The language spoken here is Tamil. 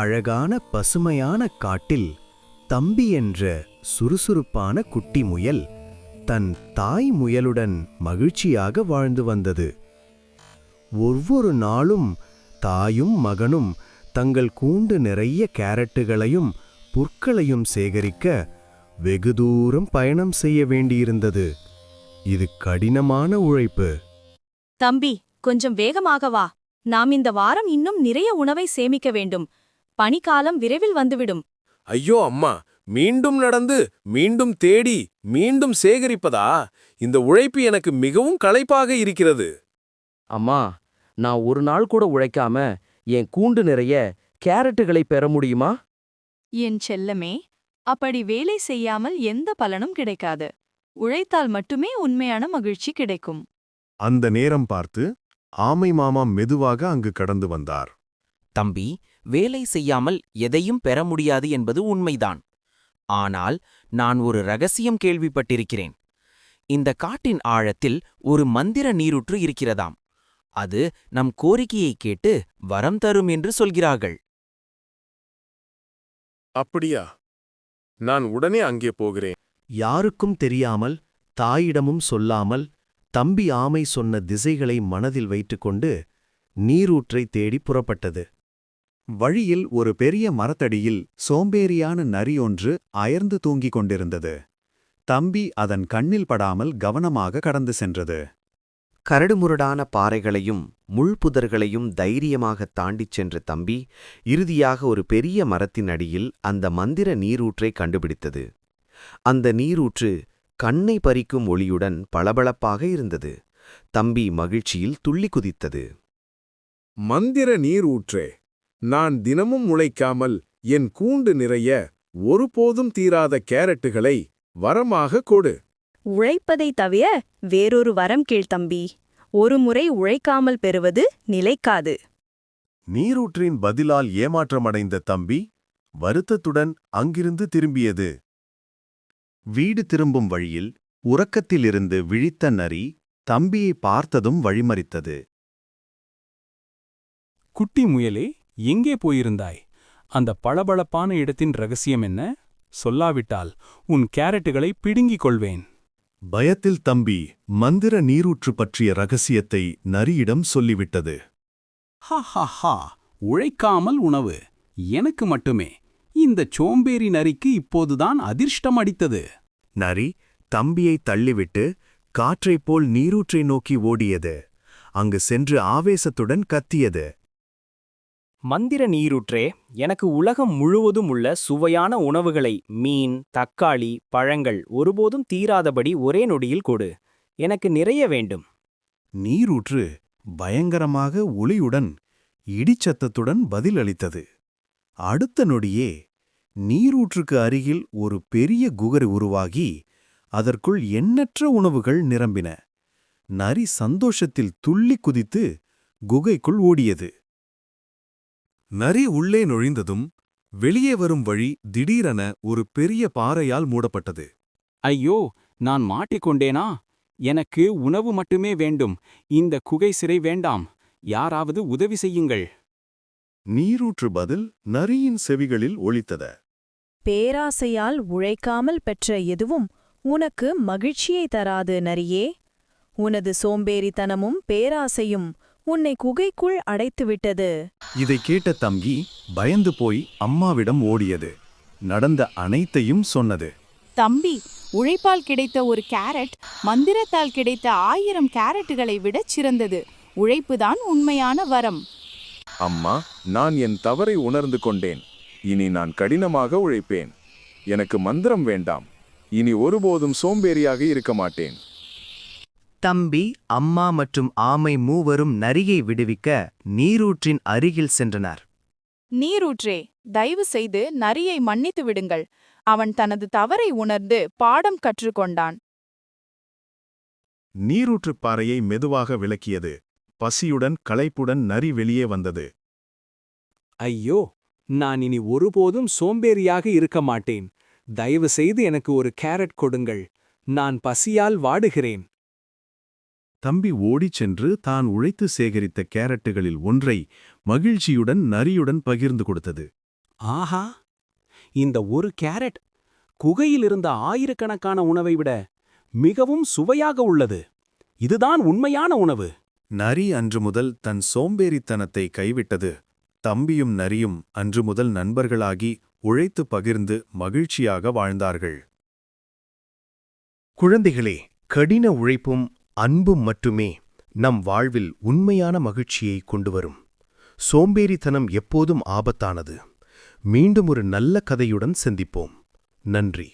அழகான பசுமையான காட்டில் தம்பி என்ற சுறுசுறுப்பான குட்டி முயல் தன் தாய் முயலுடன் மகிழ்ச்சியாக வாழ்ந்து வந்தது. ஒவ்வொரு நாளும் தாயும் மகனும் தங்கள் கூண்டு நிறைய கேரட்டுகளையும் புற்களையும் சேகரிக்க வெகு தூரம் பயணம் செய்ய வேண்டியிருந்தது. இது கடினமான உழைப்பு. தம்பி கொஞ்சம் வேகமாக வா. நாம் இந்த வாரம் இன்னும் நிறைய உணவை சேமிக்க வேண்டும். பனிக்காலம் விரைவில் வந்துவிடும். ஐயோ அம்மா மீண்டும் நடந்து மீண்டும் தேடி மீண்டும் சேகரிப்பதா? இந்த உழைப்பு எனக்கு மிகவும் களைப்பாக இருக்கிறது. அம்மா நான் ஒரு நாள் கூட உழைக்காம என் கூண்டு நிறைய கேரட்டுகளை பெற முடியுமா? என் செல்லமே அப்படி வேலை செய்யாமல் எந்த பலனும் கிடைக்காது. உழைத்தால் மட்டுமே உண்மையான மகிழ்ச்சி கிடைக்கும். அந்த நேரம் பார்த்து ஆமை மாமா மெதுவாக அங்கு கடந்து வந்தார். தம்பி வேலை செய்யாமல் எதையும் பெற முடியாது என்பது உண்மைதான். ஆனால் நான் ஒரு ரகசியம் கேள்விப்பட்டிருக்கிறேன். இந்த காட்டின் ஆழத்தில் ஒரு மந்திர நீரூற்று இருக்கிறதாம். அது நம் கோரிக்கையை கேட்டு வரம் தரும் என்று சொல்கிறார்கள். அப்படியா? நான் உடனே அங்கே போகிறேன். யாருக்கும் தெரியாமல் தாயிடமும் சொல்லாமல் தம்பி ஆமை சொன்ன திசைகளை மனதில் வைத்துக்கொண்டு நீரூற்றை தேடி புறப்பட்டது. வழியில் ஒரு பெரிய மரத்தடியில் சோம்பேறியான நரி ஒன்று அயர்ந்து தூங்கிக் கொண்டிருந்தது. தம்பி அதன் கண்ணில் படாமல் கவனமாக கடந்து சென்றது. கரடுமுரடான பாறைகளையும் முள்புதர்களையும் தைரியமாகத் தாண்டிச் சென்ற தம்பி இறுதியாக ஒரு பெரிய மரத்தின் அடியில் அந்த மந்திர நீரூற்றை கண்டுபிடித்தது. அந்த நீரூற்று கண்ணை பறிக்கும் ஒளியுடன் பளபளப்பாக இருந்தது. தம்பி மகிழ்ச்சியில் துள்ளி குதித்தது. மந்திர நீர் ஊற்றே நான் தினமும் உழைக்காமல் என் கூண்டு நிறைய ஒருபோதும் தீராத கேரட்டுகளை வரமாக கொடு. உழைப்பதை தவிர வேறொரு வரம் கீழ் தம்பி. ஒரு முறை உழைக்காமல் பெறுவது நிலைக்காது. நீரூற்றின் பதிலால் ஏமாற்றமடைந்த தம்பி வருத்தத்துடன் அங்கிருந்து திரும்பியது. வீடு திரும்பும் வழியில் உறக்கத்திலிருந்து விழித்த நரி தம்பியை பார்த்ததும் வழிமறித்தது. குட்டி முயலே எங்கே போயிருந்தாய்? அந்த பளபளப்பான இடத்தின் ரகசியம் என்ன? சொல்லாவிட்டால் உன் கேரட்டுகளை பிடுங்கிக் கொள்வேன். பயத்தில் தம்பி மந்திர நீரூற்று பற்றிய ரகசியத்தை நரியிடம் சொல்லிவிட்டது. ஹா ஹா ஹா உழைக்காமல் உணவு. எனக்கு மட்டுமே. இந்த சோம்பேறி நரிக்கு இப்போதுதான் அதிர்ஷ்டம் அடித்தது. நரி தம்பியை தள்ளிவிட்டு காற்றைப் போல் நீரூற்றை நோக்கி ஓடியது. அங்கு சென்று ஆவேசத்துடன் கத்தியது. மந்திர நீரூற்றே எனக்கு உலகம் முழுவதும் உள்ள சுவையான உணவுகளை மீன் தக்காளி பழங்கள் ஒருபோதும் தீராதபடி ஒரே நொடியில் கொடு. எனக்கு நிறைய வேண்டும். நீரூற்று பயங்கரமாக ஒளியுடன் இடிச்சத்தத்துடன் பதிலளித்தது. அடுத்த நொடியே நீரூற்றுக்கு அருகில் ஒரு பெரிய குகை உருவாகி அதற்குள் எண்ணற்ற உணவுகள் நிரம்பின. நரி சந்தோஷத்தில் துள்ளி குதித்து குகைக்குள் ஓடியது. நரி உள்ளே நுழைந்ததும் வெளியே வரும் வழி திடீரென ஒரு பெரிய பாறையால் மூடப்பட்டது. ஐயோ நான் மாட்டிக்கொண்டேனா எனக்கு உணவு மட்டுமே வேண்டும். இந்த குகை சிறை வேண்டாம். யாராவது உதவி செய்யுங்கள். நீரூற்று பதில் நரியின் செவிகளில் ஒலித்தத. பேராசையால் உழைக்காமல் பெற்ற எதுவும் உனக்கு மகிழ்ச்சியை தராது நரியே. உனது சோம்பேறித்தனமும் பேராசையும் உன்னை குகைக்குள் அடைத்துவிட்டது. இதை கேட்ட தம்பி பயந்து போய் அம்மாவிடம் ஓடியது. நடந்த அனைத்தையும் சொன்னது. தம்பி உழைப்பால் கிடைத்த ஒரு கேரட் மந்திரத்தால் கிடைத்த ஆயிரம் கேரட்டுகளை விடச் சிறந்தது. உழைப்புதான் உண்மையான வரம். அம்மா நான் என் தவறை உணர்ந்து கொண்டேன். இனி நான் கடினமாக உழைப்பேன். எனக்கு மந்திரம் வேண்டாம். இனி ஒருபோதும் சோம்பேறியாக இருக்க மாட்டேன். தம்பி அம்மா மற்றும் ஆமை மூவரும் நரியை விடுவிக்க நீரூற்றின் அருகில் சென்றனர். நீரூற்றே தயவு செய்து நரியை மன்னித்து விடுங்கள். அவன் தனது தவறை உணர்ந்து பாடம் கற்றுக்கொண்டான். நீரூற்றுப் பாறையை மெதுவாக விளக்கியது. பசியுடன் களைப்புடன் நரி வெளியே வந்தது. ஐயோ நான் இனி ஒருபோதும் சோம்பேறியாக இருக்க மாட்டேன். தயவு செய்து எனக்கு ஒரு கேரட் கொடுங்கள். நான் பசியால் வாடுகிறேன். தம்பி ஓடிச் சென்று தான் உழைத்து சேகரித்த கேரட்டுகளில் ஒன்றை மகிழ்ச்சியுடன் நரியுடன் பகிர்ந்து கொடுத்தது. ஆஹா! இந்த ஒரு கேரட் குகையில் இருந்த ஆயிரக்கணக்கான உணவை விட மிகவும் சுவையாக உள்ளது. இதுதான் உண்மையான உணவு. நரி அன்று முதல் தன் சோம்பேறித்தனத்தை கைவிட்டது. தம்பியும் நரியும் அன்று முதல் நண்பர்களாகி உழைத்து பகிர்ந்து மகிழ்ச்சியாக வாழ்ந்தார்கள். குழந்தைகளே கடின உழைப்பும் அன்பும் மட்டுமே நம் வாழ்வில் உண்மையான மகிழ்ச்சியை கொண்டுவரும். சோம்பேறித்தனம் எப்போதும் ஆபத்தானது. மீண்டும் ஒரு நல்ல கதையுடன் சந்திப்போம். நன்றி.